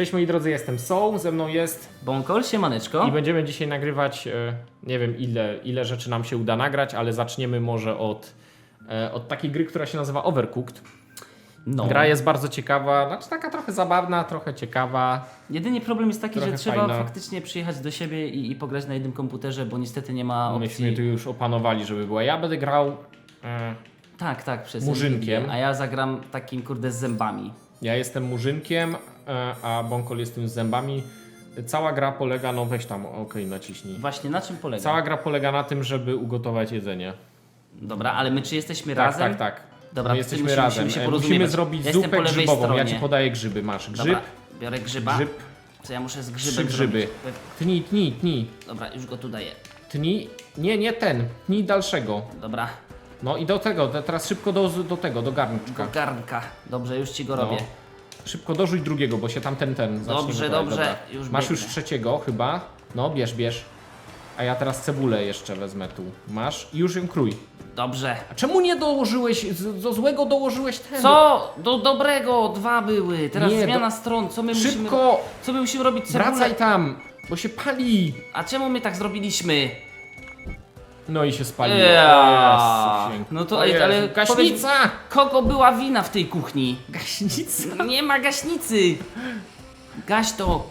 Cześć moi drodzy, jestem Soul, ze mną jest Bąkol, siemaneczko. i będziemy dzisiaj nagrywać, e, nie wiem ile, ile rzeczy nam się uda nagrać, ale zaczniemy może od, e, od takiej gry, która się nazywa Overcooked. No. Gra jest bardzo ciekawa, znaczy taka trochę zabawna, trochę ciekawa. Jedyny problem jest taki, Trochę że trzeba fajna. faktycznie przyjechać do siebie i, i pograć na jednym komputerze, bo niestety nie ma opcji. Myśmy tu już opanowali, żeby była. Ja będę grał, e, Tak, tak, przez Murzynkiem. A ja zagram takim kurde z zębami. Ja jestem murzynkiem, e, a Bonkol jest tym z zębami. Cała gra polega, no weź tam, okej, naciśnij. Właśnie na czym polega? Cała gra polega na tym, żeby ugotować jedzenie. Dobra, ale my czy jesteśmy Tak, razem? tak, tak. Dobra, My jesteśmy musimy- razem. musimy się E. Musimy zrobić Ja zupę grzybową. Ja stronie. ci podaję grzyby. Masz grzyb, Dobra, biorę grzyba. grzyb, Co ja muszę z trzy grzybem grzyby. zrobić? Tnij, tnij, tnij. Dobra, już go tu daję. Tnij. Nie, nie ten. Tnij dalszego. Dobra, No i do tego, te- teraz szybko do, do tego, do garnczka. do garnka. Dobrze, już ci go No. robię. Szybko dorzuć drugiego, bo się tamten ten zacznie Dobrze, dobrze, Dobra. już Masz biegnę. już trzeciego chyba. No, bierz, bierz. A ja teraz cebulę jeszcze wezmę tu. Masz i już ją krój. Dobrze. A czemu nie dołożyłeś, z- do złego dołożyłeś ten? Co? Do dobrego, dwa były. Teraz Nie, zmiana stron. Co my musimy Szybko! Co my musimy robić? Cebulę? Wracaj tam, bo się pali. A czemu my tak zrobiliśmy? No i się spaliło. O Jezu, No to, o ej, Jezu, ale Gaśnica! Kogo była wina w tej kuchni? Gaśnica! Nie ma gaśnicy! Gaś to!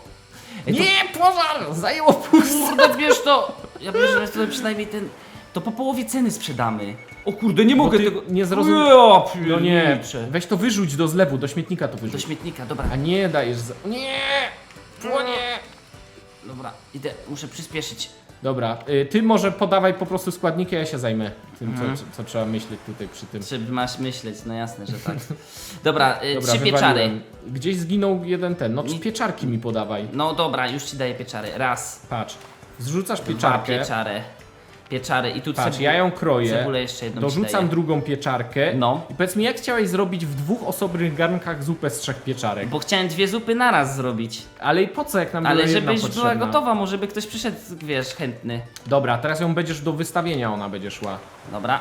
Ej, to- Nie, pożar! Zajęło pusto! Kurde, bierz to! Ja bierze sobie przynajmniej ten... To po połowie ceny sprzedamy. O kurde, nie mogę ty tego... nie zrozum- Ja No nie, pierniczę. weź to wyrzuć do zlewu, do śmietnika to Do wyrzuć. śmietnika, dobra. A nie dajesz za... Nie! Płonie! Dobra, idę, muszę przyspieszyć. Dobra, y, ty może podawaj po prostu składniki, a ja się zajmę tym, Mhm. co, co trzeba myśleć tutaj przy tym. Czy masz myśleć? No jasne, że tak. Dobra, y, Dobra, trzy pieczary. wywaliłem. Gdzieś zginął jeden ten, no Nie- pieczarki mi podawaj. No dobra, już ci daję pieczary. Raz, Patrz, zrzucasz dwa pieczarkę, pieczary. Pieczary i tu patrz, cebu- ja ją kroję, cebulę jeszcze jedną dorzucam drugą pieczarkę No. i powiedz mi, jak chciałeś zrobić w dwóch osobnych garnkach zupę z trzech pieczarek? Bo chciałem dwie zupy naraz zrobić. Ale i po co, jak nam Ale była jedna żebyś była potrzebna? gotowa, może by ktoś przyszedł, wiesz, chętny. Dobra, teraz ją będziesz do wystawienia, ona będzie szła. Dobra.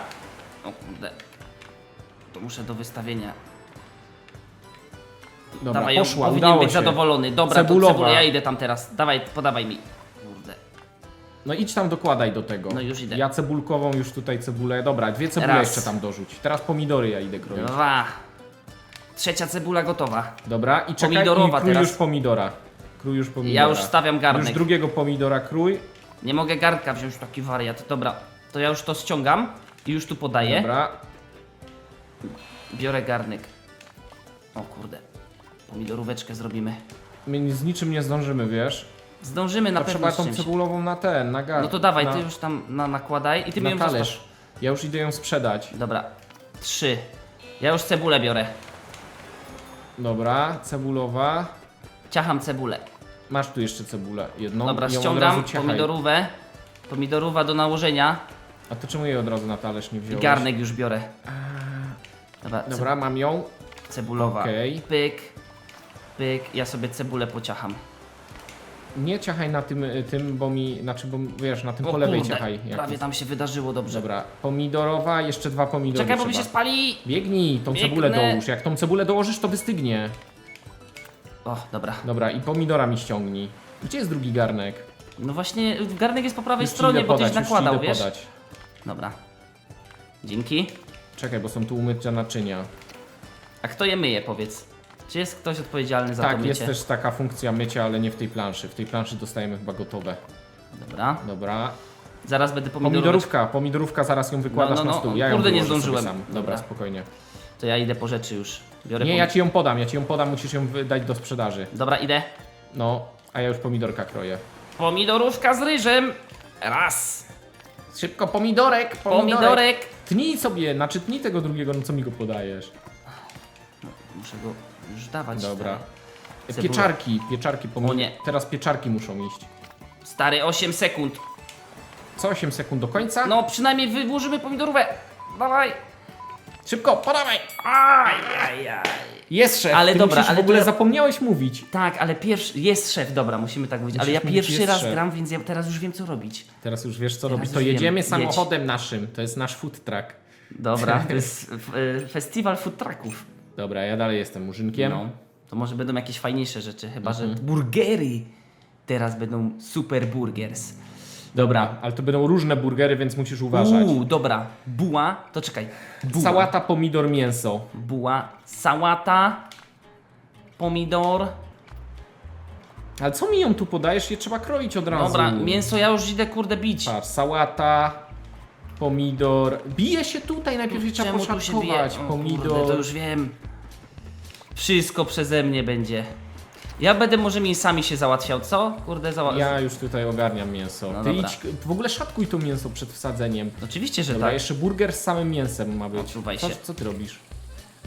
O kurde. To muszę do wystawienia. Dobra, Dawaj, ją, poszła, powinien udało być się. zadowolony. Dobra, Cebulowa. to cebulę, ja idę tam teraz. Dawaj, podawaj mi. No idź tam dokładaj do tego. No już idę. Ja cebulkową już tutaj cebulę. Dobra, dwie cebule Raz. jeszcze tam dorzuć. Teraz pomidory ja idę kroić. Dwa. Trzecia cebula gotowa. Dobra, i czekaj Pomidorowa i krój teraz. już pomidora. Krój już pomidora. Ja już stawiam garnek. Już drugiego pomidora krój. Nie mogę garnka wziąć, taki wariat. Dobra, to ja już to ściągam i już tu podaję. Dobra. Biorę garnek. O kurde. Pomidoróweczkę zrobimy. My z niczym nie zdążymy, wiesz. Zdążymy na To pewno trzeba tą cebulową na ten, na gar. No to dawaj, na, ty już tam na, nakładaj i ty mi na ją talerz. zostaw. Ja już idę ją sprzedać. Dobra, trzy. Ja już cebulę biorę. Dobra, cebulowa. Ciacham cebulę. Masz tu jeszcze cebulę jedną. Dobra, ściągam pomidorówę. Pomidorówka do nałożenia A to czemu jej od razu na talerz nie i wziąłeś? garnek już biorę. Dobra, Dobra, mam ją. cebulowa. Okej. Pyk, pyk. Ja sobie cebulę pociacham. Nie ciachaj na tym, y, tym bo mi, znaczy, bo wiesz, na tym O po lewej kurde, ciachaj. jak prawie jest. tam się wydarzyło dobrze. Dobra, pomidorowa, jeszcze dwa pomidory Czekaj, bo mi się spali. Biegnij, tą Biegnę. cebulę dołóż. Jak tą cebulę dołożysz, to wystygnie. O, dobra. Dobra, i pomidora mi ściągnij. Gdzie jest drugi garnek? No właśnie, garnek jest po prawej Już stronie, idę bo podać, tyś nakładał, wiesz? podać. Dobra. Dzięki. Czekaj, bo są tu umyte naczynia. A kto je myje, powiedz? Czy jest ktoś odpowiedzialny za to tak, mycie? jest też taka funkcja mycia, ale nie w tej planszy. W tej planszy dostajemy chyba gotowe. Dobra. Dobra. Zaraz będę pomidorówkę. Pomidorówka, pomidorówka, zaraz ją wykładasz No, no, na no. stół. Ja ją Kurde, nie wyłożę sobie zdążyłem. Sam. Dobra, Dobra. spokojnie. To ja idę po rzeczy już. Biorę Nie, ja ci ją podam, ja ci ją podam, musisz ją dać do sprzedaży. Dobra, idę. No, a ja już pomidorka kroję. Pomidorówka z ryżem. Raz. Szybko, pomidorek, pomidorek. Pomidorek. Tnij sobie, znaczy tnij tego drugiego, no co mi go podajesz. Muszę go już dawać. Dobra. Pieczarki, pieczarki O nie. Teraz pieczarki muszą iść. Stary. Stary, 8 sekund. Co, 8 sekund do końca? No, przynajmniej wyłożymy pomidorówkę. Dawaj. Szybko, podawaj! Aj, aj, aj. Jest szef, Ale ty dobra, musisz ale w ogóle to zapomniałeś mówić. Tak, ale pierwszy. Jest szef, dobra, musimy tak mówić. Ale Musisz ja mówić, pierwszy jest raz szef. gram, więc ja teraz już wiem, co robić. Teraz już wiesz co robić. To wiem. jedziemy Jedź. samochodem naszym. To jest nasz food truck. Dobra, to jest f- y, festiwal food trucków. Dobra, ja dalej jestem murzynkiem. No. To może będą jakieś fajniejsze rzeczy, chyba Mhm. że burgery teraz będą super burgers. Dobra, ale to będą różne burgery, więc musisz uważać. Uuu, dobra. Buła, to czekaj. Buła. Sałata, pomidor, mięso. Buła, sałata, pomidor. Ale co mi ją tu podajesz? Je trzeba kroić od razu. Dobra, mięso ja już idę kurde bić. Patrz, sałata, pomidor. Bije się tutaj, najpierw je trzeba Czemu tu się bije? poszatkować. O, Pomidor. Kurde, to już wiem. Wszystko przeze mnie będzie. Ja będę może mięsami się załatwiał, co? Kurde, załatwiał. Ja już tutaj ogarniam mięso. No Ty dobra. idź, w ogóle szatkuj to mięso przed wsadzeniem. Oczywiście, że Dobra, tak. jeszcze burger z samym mięsem ma być. Odczuwaj co, się. co ty robisz?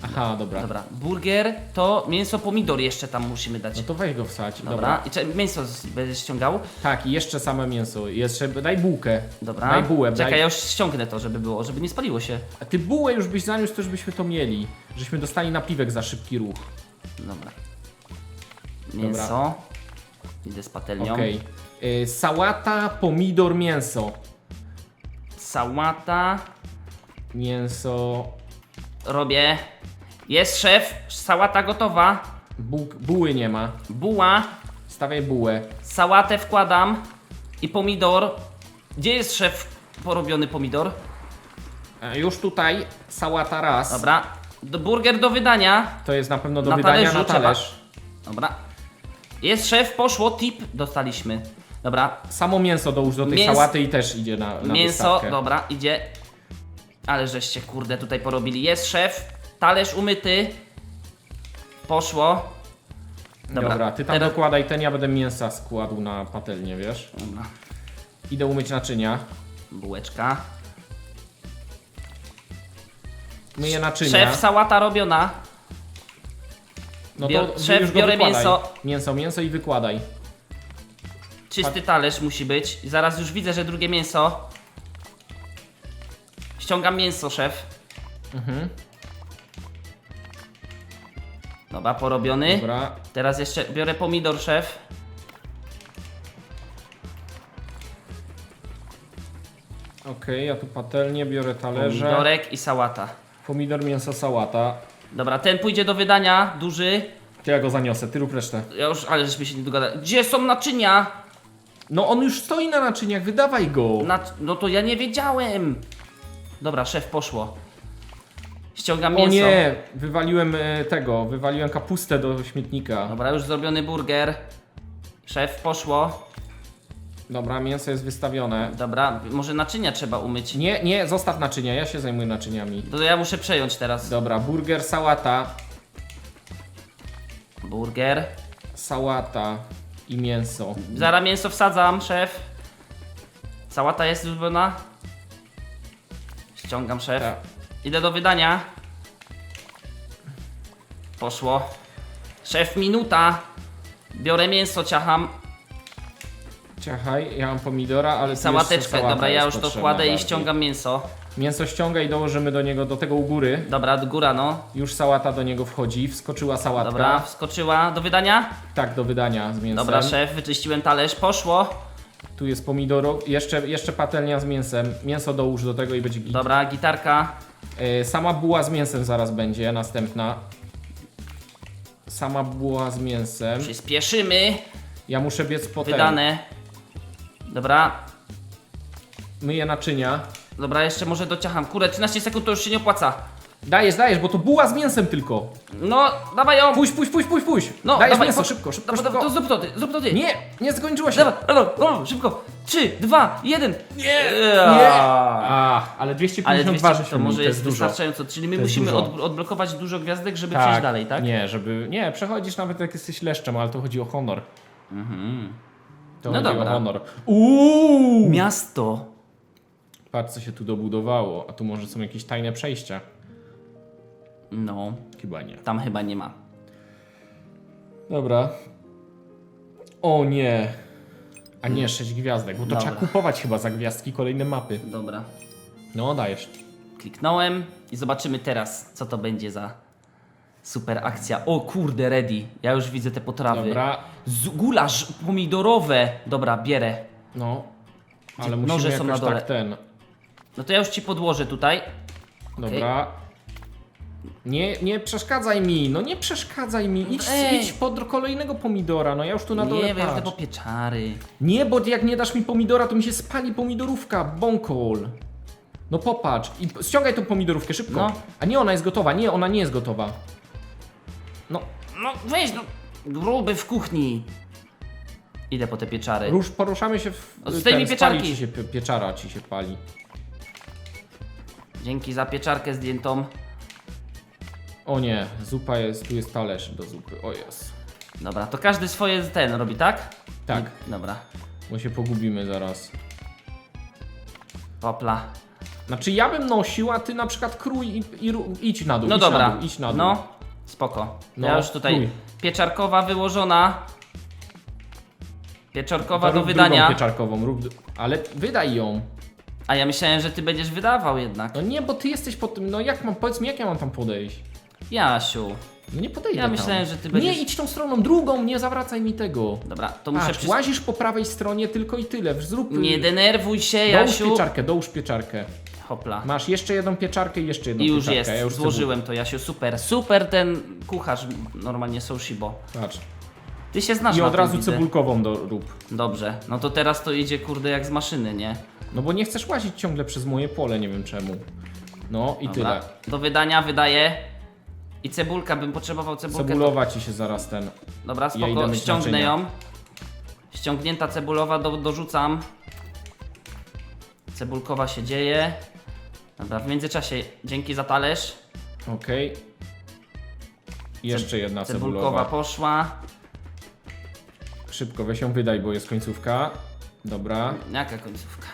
Aha, dobra. Dobra, burger to mięso pomidor jeszcze tam musimy dać. No to weź go wsadź. Dobra. Dobra, i cze- mięso z- będziesz ściągał. Tak, i jeszcze same mięso. Jeszcze daj bułkę. Dobra. Daj bułę. Czekaj, daj... ja już ściągnę to, żeby było, żeby nie spaliło się. A ty bułę już byś zaniósł, to już byśmy to mieli. Żeśmy dostali napiwek za szybki ruch. Dobra. Mięso. Idę z patelnią. Okej. Y, Sałata, pomidor, mięso. Sałata. Mięso. Robię. Jest szef. Sałata gotowa. Bu buły nie ma. Buła. Stawiaj bułę. Sałatę wkładam. I pomidor. Gdzie jest szef porobiony pomidor? E, Już tutaj sałata raz. Dobra. Do, burger do wydania. To jest na pewno do Na wydania talerzu na trzeba. talerz. Dobra. Jest szef, poszło, tip dostaliśmy. Dobra, Samo mięso dołóż do tej Mięs- sałaty i też idzie na, na mięso, wystawkę. dobra, idzie. Ale żeście kurde tutaj porobili. Jest szef, talerz umyty. Poszło. Dobra, ty tam teraz- dokładaj ten, ja będę mięsa składł na patelnię, wiesz? Dobra. Idę umyć naczynia. Bułeczka. Myję naczynia. Szef, sałata robiona. no to szef, już go biorę wykładaj. mięso. Mięso, mięso i wykładaj. Czysty talerz musi być. Zaraz już widzę, że drugie mięso. Ściągam mięso, szef. Mhm. Dobra, porobiony. Dobra. Teraz jeszcze biorę pomidor, szef. Okej, ja tu patelnię, biorę talerze. Pomidorek i sałata. Pomidor, mięso, sałata. Dobra, ten pójdzie do wydania, duży. To ja go zaniosę, ty rób resztę. Ja już, ale żeśmy się nie dogadali. Gdzie są naczynia? No on już stoi na naczyniach, wydawaj go. Na, no to ja nie wiedziałem. Dobra, szef, poszło. Ściągam O mięso. nie, wywaliłem e, tego, wywaliłem kapustę do śmietnika. Dobra, już zrobiony burger. Szef, poszło. Dobra, mięso jest wystawione. Dobra, może naczynia trzeba umyć. Nie, nie, zostaw naczynia, ja się zajmuję naczyniami. To ja muszę przejąć teraz. Dobra, burger, sałata, Burger. sałata i mięso. Zaraz mięso wsadzam, szef. Sałata jest zrobiona. Ściągam, szef. Tak. Idę do wydania. Poszło. Szef, minuta. Biorę mięso, ciacham. Ciachaj, ja mam pomidora, ale tu jeszcze Sałateczkę. sałata Dobra, ja jest już to potrzebna kładę i bardziej. ściągam mięso. Mięso ściąga i dołożymy do niego, do tego u góry. Dobra, do góra, no. Już sałata do niego wchodzi, wskoczyła sałatka. Dobra, wskoczyła. Do wydania? Tak, do wydania z mięsem. Dobra, szef, wyczyściłem talerz. Poszło. Tu jest pomidoro, jeszcze, jeszcze patelnia z mięsem. Mięso dołóż do tego i będzie git. Dobra, gitarka. E, sama buła z mięsem zaraz będzie, następna. Sama buła z mięsem. Przyspieszymy. Ja muszę biec po ten. Wydane. Dobra. Myję naczynia. Dobra, jeszcze może dociacham. Kurde, 13 sekund to już się nie opłaca. Dajesz, dajesz, bo to buła z mięsem tylko. No, dawaj ją. Puść, puść, puść, puść, puść. No, dajesz dawaj, mięso, po- szybko, szybko, Dobra, szybko. to zrób to ty, zrób to ty. Nie, nie skończyło się. Dawaj, dawaj, no, szybko. 3, 2, 1. Nie, Nie. nie. A, ale 252 Ale 200 żeśmy to może to jest jest dużo. wystarczająco, czyli my musimy dużo. od, odblokować dużo gwiazdek, żeby przejść dalej, tak? Nie, żeby. Nie, przechodzisz nawet jak jesteś leszczem, ale to chodzi o honor. To No chodzi dobra. o honor. Uuu! Miasto. Patrz, co się tu dobudowało. A tu może są jakieś tajne przejścia. No, Chyba nie. tam chyba nie ma. Dobra. O nie. A nie, 6 gwiazdek, bo to Dobra. trzeba kupować chyba za gwiazdki kolejne mapy. Dobra. No, dajesz. Kliknąłem i zobaczymy teraz, co to będzie za super akcja. O kurde, ready. Ja już widzę te potrawy. Dobra. Z gulasz pomidorowe. Dobra, bierę. No. Ale noże musimy są jakoś na dole? tak ten. No to ja już ci podłożę tutaj. Dobra. Nie, nie przeszkadzaj mi, no nie przeszkadzaj mi. Idź, Ej. idź pod kolejnego pomidora, no ja już tu na dole Nie, weź patrz. tego pieczary. Nie, bo jak nie dasz mi pomidora, to mi się spali pomidorówka, bąkol. No popatrz i p- ściągaj tą pomidorówkę szybko. No. A nie, ona jest gotowa, nie, ona nie jest gotowa. No, No weź, no. Gruby w kuchni. Idę po te pieczary. rusz, poruszamy się w... No, ten, spali pieczarki. Ci się, pie- pieczara ci się pali. Dzięki za pieczarkę zdjętą. O nie, zupa jest, tu jest talerz do zupy, o jest. Dobra, to każdy swoje ten robi, tak? Tak, Dobra. bo się pogubimy zaraz. Popla. Znaczy ja bym nosił, a ty na przykład krój i, i ru- idź na dół, No idź dobra. na dół, idź na dół. No, spoko. No, ja już tutaj pieczarkowa wyłożona. Pieczarkowa To do rób wydania. drugą pieczarkową, rób, ale wydaj ją. A ja myślałem, że ty będziesz wydawał jednak. No nie, bo ty jesteś pod tym, no jak mam, powiedz mi, jak ja mam tam podejść? Jasiu. No nie podejdę Ja tam. myślałem, że ty będziesz- Nie, idź tą stroną drugą, nie zawracaj mi tego. Dobra, to muszę Patrz, przys... łazisz po prawej stronie tylko i tyle, zrób... Nie denerwuj się, Dołóż Jasiu. pieczarkę, dołóż pieczarkę. Hopla. Masz jeszcze jedną pieczarkę i jeszcze jedną I już pieczarkę. jest, Ja już złożyłem to, Jasiu, super. Super ten kucharz, normalnie Soushibo. cebu- Patrz. Ty się znasz I na od tym, razu widzę. cebulkową do, rób. Dobrze, no to teraz to idzie kurde jak z maszyny, nie? No bo nie chcesz łazić ciągle przez moje pole, nie wiem czemu. No i Dobra. tyle. Do wydania wydaję. I cebulka, bym potrzebował cebulkę. Cebulowa ci się zaraz ten... Dobra, Ja idę spoko, myć ściągnę naczynia. ją. Ściągnięta cebulowa, do, dorzucam. Cebulkowa się dzieje. Dobra, w międzyczasie dzięki za talerz. Okej. Jeszcze jedna Cebulkowa cebulowa. poszła. Szybko, weź ją wydaj, bo jest końcówka. Dobra. Jaka końcówka?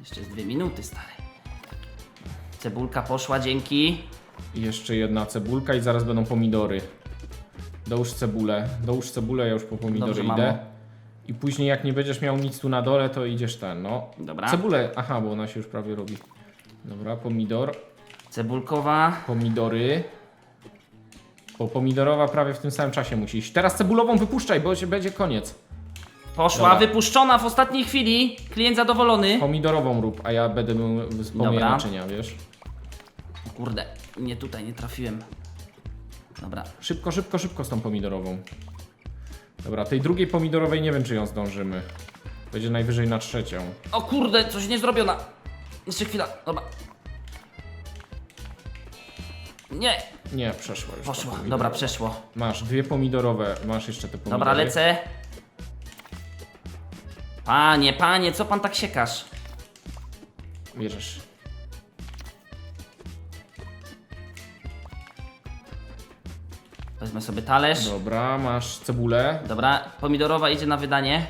Jeszcze jest dwie minuty, stary. Cebulka poszła, dzięki. I jeszcze jedna cebulka i zaraz będą pomidory. Dołóż cebulę. Dołóż cebulę, ja już po pomidory Dobrze, idę. mamo. I później jak nie będziesz miał nic tu na dole, to idziesz ten, no. Dobra. Cebulę, aha, bo ona się już prawie robi. Dobra, pomidor, Cebulkowa. pomidory. Bo pomidorowa prawie w tym samym czasie musi iść. Teraz cebulową wypuszczaj, bo się będzie koniec. Poszła, Dobra. wypuszczona w ostatniej chwili. Klient zadowolony. Pomidorową rób, a ja będę wspomniał Dobra. naczynia, wiesz. Kurde, nie tutaj, nie trafiłem. Dobra. Szybko, szybko, szybko z tą pomidorową. Dobra, tej drugiej pomidorowej nie wiem, czy ją zdążymy. Będzie najwyżej na trzecią. O kurde, coś nie zrobiona. Jeszcze chwila, dobra. Nie, Nie, przeszła już. ta poszło. pomidorowa. Dobra, przeszło. Masz dwie pomidorowe, masz jeszcze te pomidory. Dobra, lecę. Panie, panie, co pan tak siekasz? Bierzesz. Wezmę sobie talerz. Dobra, masz cebulę. Dobra, pomidorowa idzie na wydanie.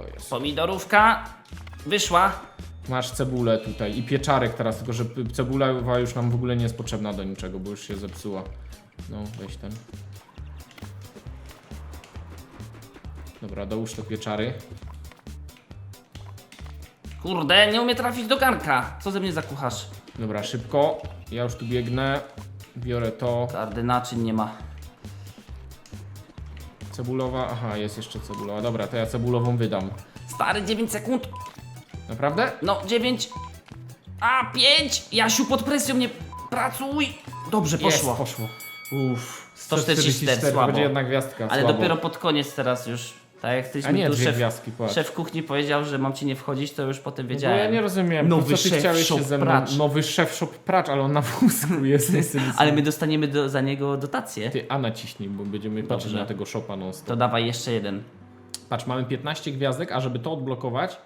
O jest. Pomidorówka wyszła. Masz cebulę tutaj i pieczarek teraz, tylko że p- cebula już nam w ogóle nie jest potrzebna do niczego, bo już się zepsuła. No, weź ten. Dobra, dołóż te pieczary. Kurde, nie umie trafić do garnka. Co ze mnie za kucharz? Dobra, szybko. Ja już tu biegnę. Biorę to. Kardy naczyń nie ma. Cebulowa. Aha, jest jeszcze cebulowa. Dobra, to ja cebulową wydam. Stary, 9 sekund. Naprawdę? No, 9. A, 5. Jasiu, pod presją nie pracuj. Dobrze, poszło. Jest, poszło. Uff, 144, słabo. Będzie jedna gwiazdka. Ale słabo. dopiero pod koniec teraz już. Tak jak ktoś A mi nie, tu dwie szef, gwiazdki, patrz. szef kuchni powiedział, że mam ci nie wchodzić, to już potem No wiedziałem. ja nie rozumiem, Nowy po co ty szef chciałeś shop się ze mną... pracz. Nowy szef shop pracz, ale on na wózku jest. Ale my dostaniemy do, za niego dotację. Ty A naciśnij, bo będziemy patrzeć Dobrze. na tego shopa non stop. To dawaj jeszcze jeden. Patrz, mamy 15 gwiazdek, a żeby to odblokować,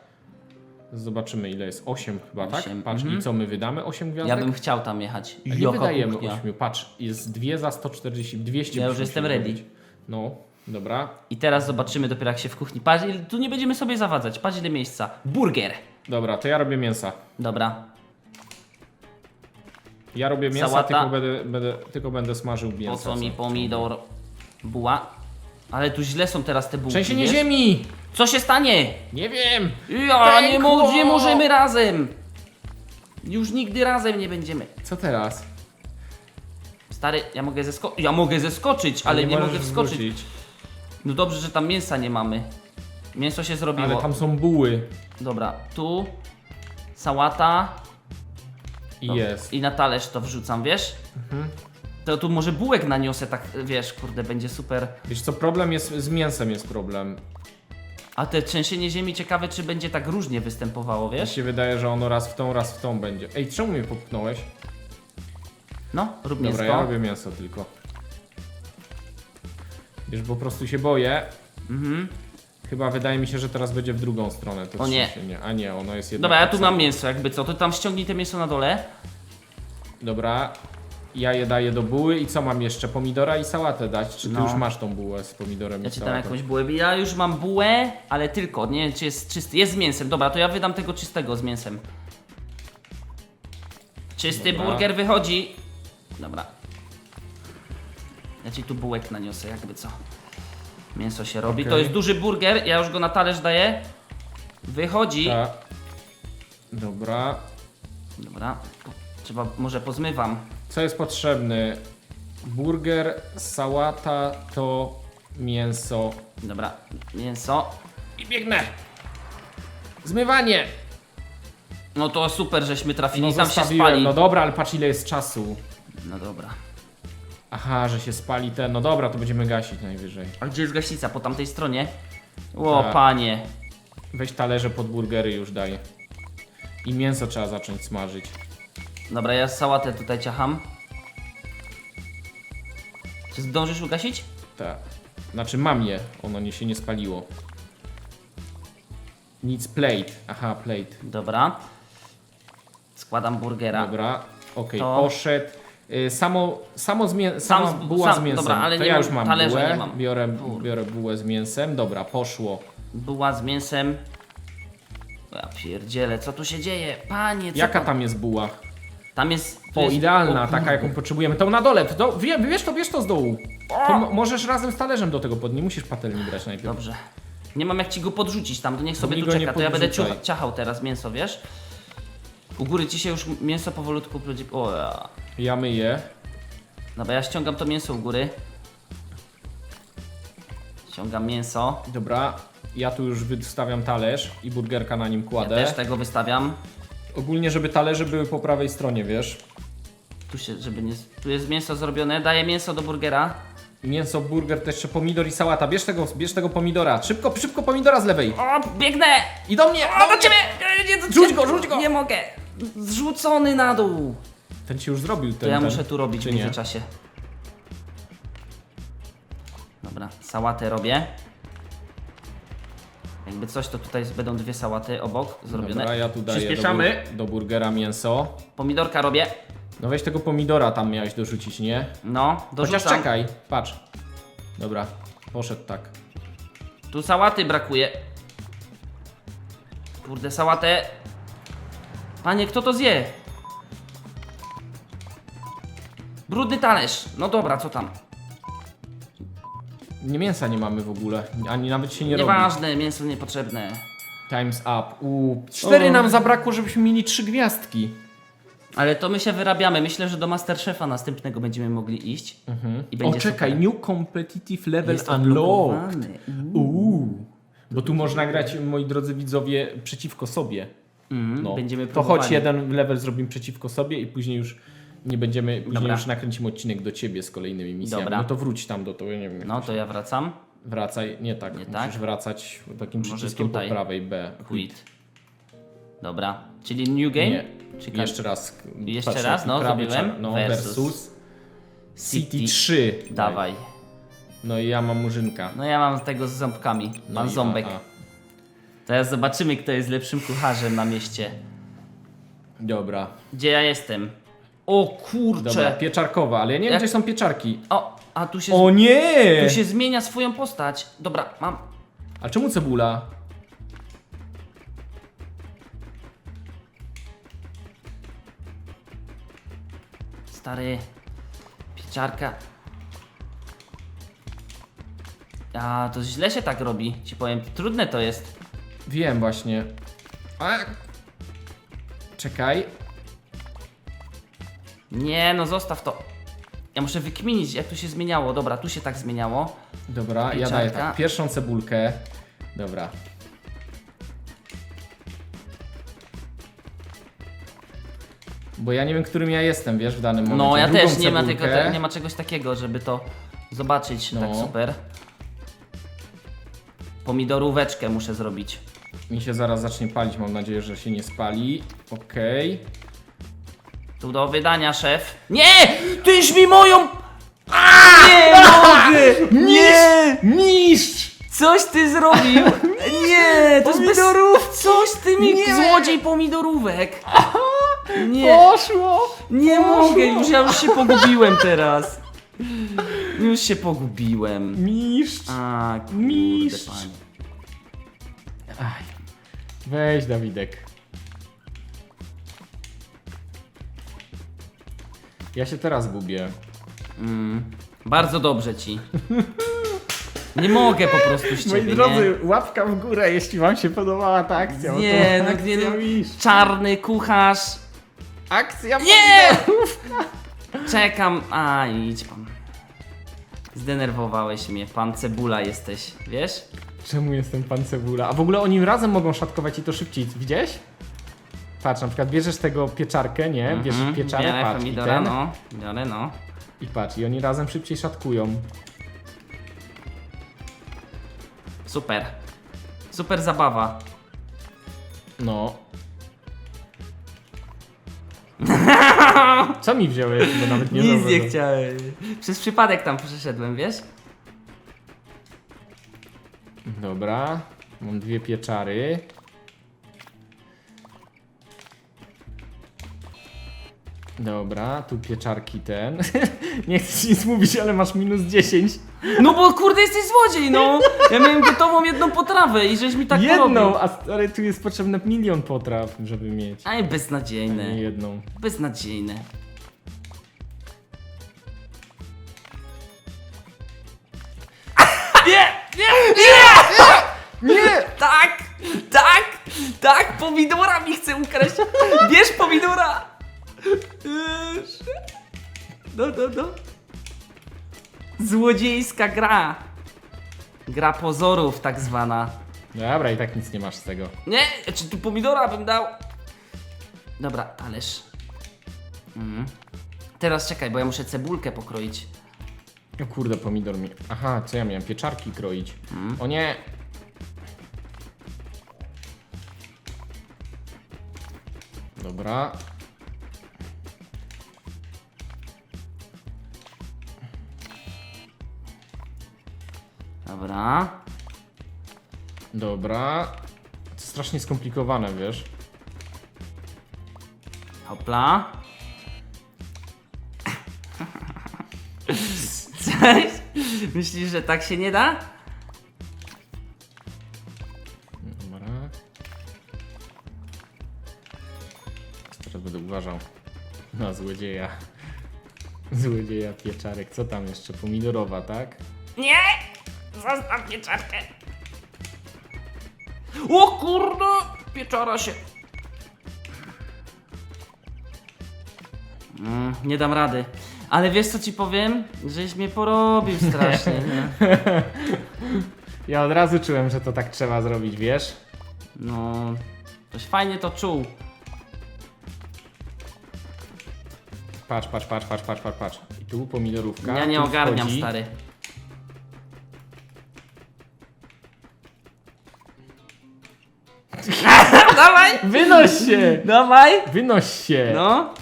zobaczymy ile jest. 8 chyba, tak? Osiem, Patrz, i co my wydamy? 8 gwiazdek? Ja bym chciał tam jechać. Nie wydajemy kuchnia. 8. Patrz, jest 2 za 140, 200 Ja już byśmy jestem musieli ready. No, dobra. I teraz zobaczymy dopiero jak się w kuchni. Patrz, tu nie będziemy sobie zawadzać. Patrz ile miejsca. Burger. Dobra, to ja robię mięsa. Dobra. Ja robię mięsa, Sałata. tylko będę, będę, tylko będę smażył Po mięso. co mi pomidor? Buła. Ale tu źle są teraz te bułki. Trzęsienie wiesz? ziemi! Co się stanie? Nie wiem! Ja nie, mo- nie możemy razem. Już nigdy razem nie będziemy. Co teraz? Stary, ja mogę zeskoczyć. Ja mogę zeskoczyć, ale nie, możesz mogę wskoczyć. wrócić. No dobrze, że tam mięsa nie mamy. Mięso się zrobiło. Ale tam są buły. Dobra, tu sałata. I Dobra. jest. I na talerz to wrzucam, wiesz? To tu może bułek naniosę, tak wiesz, kurde, będzie super. Wiesz co, problem jest, z mięsem jest problem. A te trzęsienie ziemi ciekawe, czy będzie tak różnie występowało, Mi wiesz? się wydaje, że ono raz w tą, raz w tą będzie. Ej, czemu mnie popchnąłeś? No, rób Dobra, mięsko. ja robię mięso tylko. Wiesz, po prostu się boję. Mhm. Chyba wydaje mi się, że teraz będzie w drugą stronę. To O nie. trzęsienie. A nie, ono jest jednak Dobra, ja tu mam mięso, jakby co, to tam ściągnij te mięso na dole. Dobra. Ja je daję do buły i co mam jeszcze? Pomidora i sałatę dać? Czy ty No. już masz tą bułę z pomidorem Ja i ci sałatą? jakąś bułę. Ja już mam bułę, ale tylko, nie wiem czy jest czysty. Jest z mięsem, dobra, to ja wydam tego czystego z mięsem. Czysty Dobra. burger wychodzi. Dobra. Ja ci tu bułek naniosę, jakby co. Mięso się robi. To jest duży burger, ja już go na talerz daję. Wychodzi. Tak. Dobra. Dobra, trzeba, może pozmywam. Co jest potrzebny? Burger, sałata, to mięso. Dobra, mięso. I biegnę! Zmywanie! No to super, żeśmy trafili, No tam się zostawiłem. spali. No dobra, ale patrz ile jest czasu. No dobra. Aha, że się spali ten. No dobra, to będziemy gasić najwyżej. A gdzie jest gaśnica? Po tamtej stronie? O, Tak. panie. Weź talerze pod burgery już daj. I mięso trzeba zacząć smażyć. Dobra, ja sałatę tutaj ciacham. Czy zdążysz ugasić? Tak. Znaczy mam je, ono nie się nie spaliło. Nic plate. Aha, plate. Dobra. Składam burgera. Dobra, okej, To- poszedł. Y, Samo, samo z mię... Sam sama z- buła sam- z mięsem. dobra, ale to nie ja mam- już mam bułę. nie mam. Biorę, biorę bułę z mięsem. Dobra, poszło. Była z mięsem. Ja pierdzielę, co tu się dzieje? Panie, co Jaka to- tam jest buła? Tam jest... tu O, jest... idealna, o, taka jaką potrzebujemy. Tą na dole, to, wie, wiesz to, wiesz to z dołu. To m- możesz razem z talerzem do tego pod, nie musisz patelni brać najpierw. Dobrze. Nie mam jak ci go podrzucić tam, to niech sobie Mi tu go nie czeka, to ja będę podrzucaj. ciucha, ciachał teraz mięso, wiesz? U góry ci się już mięso powolutku. O, ja. Ja myję. Dobra, ja ściągam to mięso u góry. Ściągam mięso. Dobra, ja tu już wystawiam talerz i burgerka na nim Ja kładę. też tego wystawiam. Ogólnie, żeby talerze były po prawej stronie, wiesz. Tu się, żeby nie... Tu jest mięso zrobione. Daję mięso do burgera. Mięso, burger, to jeszcze pomidor i sałata. Bierz tego, bierz tego pomidora. Szybko, szybko pomidora z lewej. O, biegnę! I do mnie! O, do ciebie! Nie, do Rzuć ciebie! go, rzuć go! Nie mogę! Zrzucony na dół! Ten ci już zrobił ten. To ja ten, muszę tu robić w międzyczasie. Dobra, sałatę robię. Jakby coś, to tutaj będą dwie sałaty obok zrobione. Dobra, ja tu daję do, Przyspieszamy. bur- do burgera mięso. Pomidorka robię. No weź tego pomidora tam miałeś dorzucić, nie? No, dorzucam. Chociaż czekaj, patrz. Dobra, poszedł tak. Tu sałaty brakuje. Kurde, sałatę. Panie, kto to zje? Brudny talerz. No dobra, co tam? Nie mięsa nie mamy w ogóle, ani nawet się nie robi. Nieważne, mięso niepotrzebne. Times up. Uuu, cztery O. nam zabrakło, żebyśmy mieli trzy gwiazdki. Ale to my się wyrabiamy. Myślę, że do Masterchefa następnego będziemy mogli iść. I będzie o, czekaj, super. new competitive level Jest unlocked. odblokowany. Uuu. Bo tu można grać, moi drodzy widzowie, przeciwko sobie. Mm. Będziemy to próbowali. choć jeden level zrobimy przeciwko sobie i później już nie będziemy, później Dobra. już nakręcimy odcinek do ciebie z kolejnymi misjami. Dobra. No to wróć tam do tego, nie wiem. No to ja wracam. Wracaj, nie tak, Nie musisz tak? wracać takim Może przyciskiem tutaj. po prawej B. Quit. Dobra. Czyli new game? Nie, Czy jeszcze raz. Jeszcze Patrz, raz, no, prawy zrobiłem. czar- No, Versus versus, City City. 3. Dawaj. No i ja mam murzynka. No ja mam tego z ząbkami. No Mam i- ząbek. a, a. Teraz zobaczymy, kto jest lepszym kucharzem na mieście. Dobra. Gdzie ja jestem? O kurcze! Dobra, pieczarkowa, ale ja nie wiem, Jak- gdzie są pieczarki. O, a tu się, O nie! tu się zmienia swoją postać. Dobra, mam. A czemu cebula? Stary. Pieczarka. A, to źle się tak robi, ci powiem. Trudne to jest. Wiem właśnie. A... Czekaj. Nie, no zostaw to. Ja muszę wykminić, jak tu się zmieniało. Dobra, tu się tak zmieniało. Dobra, ja daję Pieczarka. tak. Pierwszą cebulkę. Dobra. Bo ja nie wiem, którym ja jestem, wiesz, w danym momencie. No ja Drugą też nie ma, cebulkę. tylko, te, nie ma czegoś takiego, żeby to zobaczyć No. tak super. Pomidoróweczkę muszę zrobić. Mi się zaraz zacznie palić, mam nadzieję, że się nie spali. Okej. Tu do wydania, szef. Nie! Tyś mi moją... Nie mogę! Nie! Mistrz! Coś ty zrobił! Nie! To jest bez... Pomidorów! Coś ty mi... Nie! Złodziej pomidorówek! Nie! Poszło! Nie Poszło! mogę! Już ja już się pogubiłem teraz. Już się pogubiłem. Mistrz! A, kurde, Mistrz. panie. Aj. Weź, Dawidek. Ja się teraz gubię. Mm, bardzo dobrze ci. Nie mogę po prostu z Moi ciebie, drodzy, łapka w górę, jeśli wam się podobała ta akcja. bo Nie, to no akcja nie, no. mistrz. Czarny kucharz. Akcja Nie! pomidorów. Czekam. A, idź pan. Zdenerwowałeś mnie, pan Cebula jesteś, wiesz? Czemu jestem pan Cebula? A w ogóle oni razem mogą szatkować i to szybciej, widziałeś? Patrz, na przykład bierzesz tego pieczarkę, nie? Bierzesz Mhm, pieczarę, biorę patrz, i, pomidora, ten, no. Biorę, no. i patrz, i oni razem szybciej szatkują. Super. Super zabawa. No. Co mi wziąłeś? Bo nawet nie Nic nie zauważyłem. chciałem. Przez przypadek tam przeszedłem, wiesz? Dobra, mam dwie pieczary. Dobra, tu pieczarki ten. nie chcę nic mówić, ale masz minus 10. No bo kurde jesteś złodziej, no! Ja miałem gotową jedną potrawę i żeś mi tak jedną, porobił. a stary, tu jest potrzebne milion potraw, żeby mieć. Aj, A nie beznadziejne. jedną. Beznadziejne. Nie! Nie! Nie! Nie! Tak! Tak! Tak! Pomidora mi chce ukraść! Bierz pomidora! No, no, no. Złodziejska gra. Gra pozorów tak zwana. Dobra, i tak nic nie masz z tego. Nie, czy tu pomidora bym dał? Dobra, talerz. Mhm. Teraz czekaj, bo ja muszę cebulkę pokroić. O kurde, pomidor mi. Aha, co ja miałem? Pieczarki kroić. Mhm. O nie! Dobra. Dobra. Dobra. To strasznie skomplikowane, wiesz? Hopla. Cześć. Myślisz, że tak się nie da? Dobra. Teraz będę uważał na złodzieja. Złodzieja pieczarek. Co tam jeszcze? Pomidorowa, tak? Nie! Zostaw pieczarkę. O kurde! Pieczara się. Mm, nie dam rady. Ale wiesz co ci powiem? Żeś mnie porobił strasznie. Nie? Ja od razu czułem, że to tak trzeba zrobić, wiesz? No, ktoś fajnie to czuł. Patrz, patrz, patrz, patrz, patrz, patrz, patrz. I tu pomidorówka. Ja nie tu ogarniam, wchodzi. stary. Dawaj! Wynoś się! Dawaj! Wynoś się! No.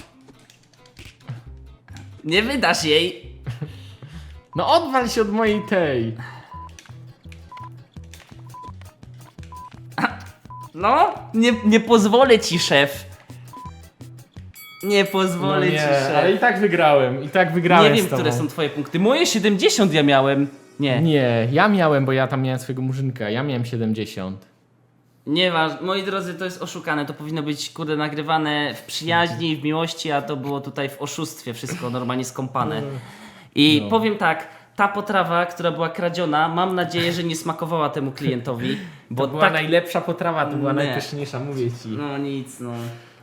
Nie wydasz jej. No odwal się od mojej tej! No, nie, nie pozwolę ci, szef. Nie No pozwolę ci, nie, szef. ale i tak wygrałem, i tak wygrałem nie wiem, z tobą. które są twoje punkty. Moje 70 ja miałem. Nie. Nie, Nie, ja miałem, bo ja tam miałem swojego murzynka, ja miałem 70. ważne. Moi drodzy, to jest oszukane. To powinno być, kurde, nagrywane w przyjaźni i w miłości, a to było tutaj w oszustwie wszystko normalnie skąpane. I No. powiem tak, ta potrawa, która była kradziona, mam nadzieję, że nie smakowała temu klientowi, bo To była tak... najlepsza potrawa, to była Nie. najpyszniejsza, mówię ci. No nic, no.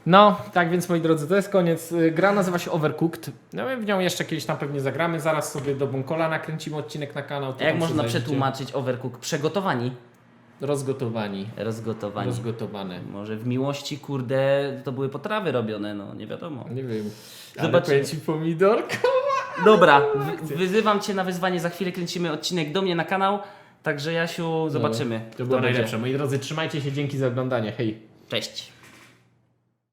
No, tak więc moi drodzy, to jest koniec. Y, Gra nazywa się Overcooked. No my w nią jeszcze kiedyś tam pewnie zagramy. Zaraz sobie do Bonkola nakręcimy odcinek na kanał. Jak można przetłumaczyć overcook? Przegotowani. Rozgotowani. rozgotowani. Rozgotowane. Może w miłości, kurde, to były potrawy robione, no nie wiadomo. Nie wiem. Ale Zobaczymy. powiem ci pomidorka. Dobra, wy, wyzywam cię na wyzwanie, za chwilę kręcimy odcinek do mnie na kanał, także Jasiu, zobaczymy. To kto było najlepsze. Moi drodzy, trzymajcie się, dzięki za oglądanie. Hej. Cześć.